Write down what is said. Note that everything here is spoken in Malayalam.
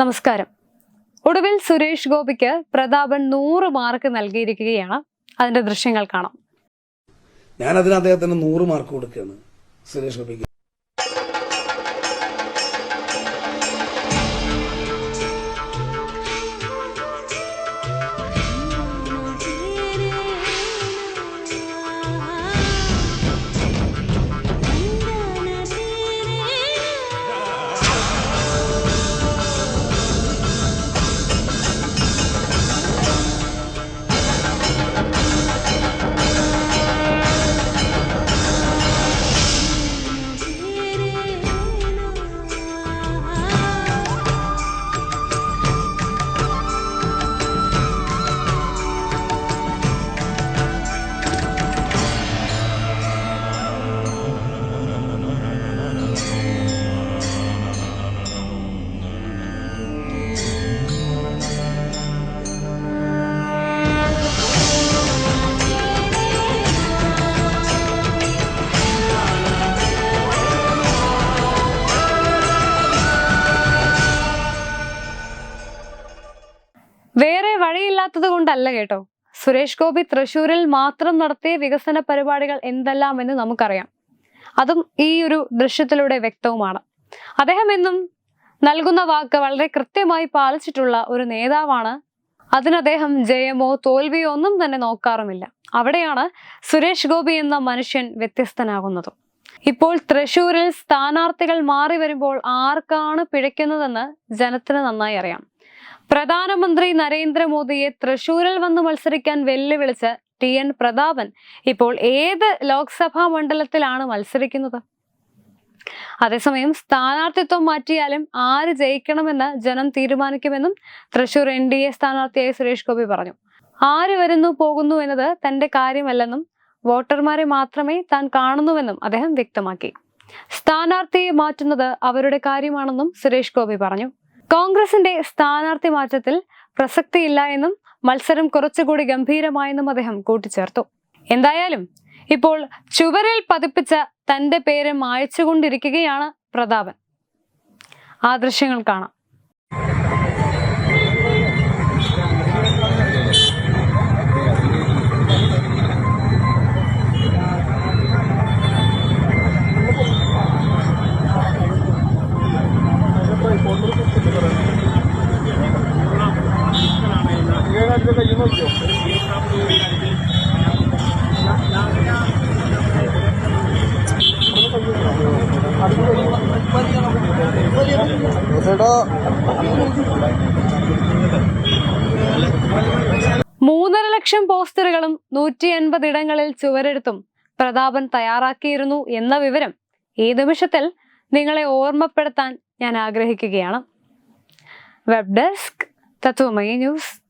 നമസ്കാരം. ഒടുവിൽ സുരേഷ് ഗോപിക്ക് പ്രതാപൻ നൂറ് മാർക്ക് നൽകിയിരിക്കുകയാണ്. അതിന്റെ ദൃശ്യങ്ങൾ കാണാം. ഞാൻ അതിന് അദ്ദേഹത്തിന് നൂറ് മാർക്ക് കൊടുക്കുകയാണ് സുരേഷ് ഗോപിക്ക്. വേറെ വഴിയില്ലാത്തത് കൊണ്ടല്ല കേട്ടോ. സുരേഷ് ഗോപി തൃശൂരിൽ മാത്രം നടത്തിയ വികസന പരിപാടികൾ എന്തെല്ലാം എന്ന് നമുക്കറിയാം. അതും ഈ ഒരു ദൃശ്യത്തിലൂടെ വ്യക്തവുമാണ്. അദ്ദേഹം എന്നും നൽകുന്ന വാക്ക് വളരെ കൃത്യമായി പാലിച്ചിട്ടുള്ള ഒരു നേതാവാണ്. അതിനദ്ദേഹം ജയമോ തോൽവിയോ ഒന്നും തന്നെ നോക്കാറുമില്ല. അവിടെയാണ് സുരേഷ് ഗോപി എന്ന മനുഷ്യൻ വ്യത്യസ്തനാകുന്നത്. ഇപ്പോൾ തൃശൂരിൽ സ്ഥാനാർത്ഥികൾ മാറി വരുമ്പോൾ ആർക്കാണ് പിഴയ്ക്കുന്നതെന്ന് ജനത്തിന് നന്നായി അറിയാം. പ്രധാനമന്ത്രി നരേന്ദ്രമോദിയെ തൃശൂരിൽ വന്ന് മത്സരിക്കാൻ വെല്ലുവിളിച്ച ടി എൻ പ്രതാപൻ ഇപ്പോൾ ഏത് ലോക്സഭാ മണ്ഡലത്തിലാണ് മത്സരിക്കുന്നത്? അതേസമയം സ്ഥാനാർത്ഥിത്വം മാറ്റിയാലും ആര് ജയിക്കണമെന്ന് ജനം തീരുമാനിക്കുമെന്നും തൃശൂർ എൻ ഡി എ സ്ഥാനാർത്ഥിയായി സുരേഷ് ഗോപി പറഞ്ഞു. ആര് വരുന്നു പോകുന്നു എന്നത് തന്റെ കാര്യമല്ലെന്നും വോട്ടർമാരെ മാത്രമേ താൻ കാണുന്നുവെന്നും അദ്ദേഹം വ്യക്തമാക്കി. സ്ഥാനാർത്ഥിയെ മാറ്റുന്നത് അവരുടെ കാര്യമാണെന്നും സുരേഷ് ഗോപി പറഞ്ഞു. കോൺഗ്രസിന്റെ സ്ഥാനാർത്ഥി മാറ്റത്തിൽ പ്രസക്തിയില്ല എന്നും മത്സരം കുറച്ചുകൂടി ഗംഭീരമായെന്നും അദ്ദേഹം കൂട്ടിച്ചേർത്തു. എന്തായാലും ഇപ്പോൾ ചുവരിൽ പതിപ്പിച്ച തന്റെ പേര് മായച്ചുകൊണ്ടിരിക്കുകയാണ് പ്രതാപൻ. ആ ദൃശ്യങ്ങൾ കാണാം. മൂന്നര ലക്ഷം പോസ്റ്ററുകളും നൂറ്റി എൺപത് ഇടങ്ങളിൽ ചുവരെടുത്തും പ്രതാപൻ തയ്യാറാക്കിയിരുന്നു എന്ന വിവരം ഈ നിമിഷത്തിൽ നിങ്ങളെ ഓർമ്മപ്പെടുത്താൻ ഞാൻ ആഗ്രഹിക്കുകയാണ്. Web desk Tatwamayi news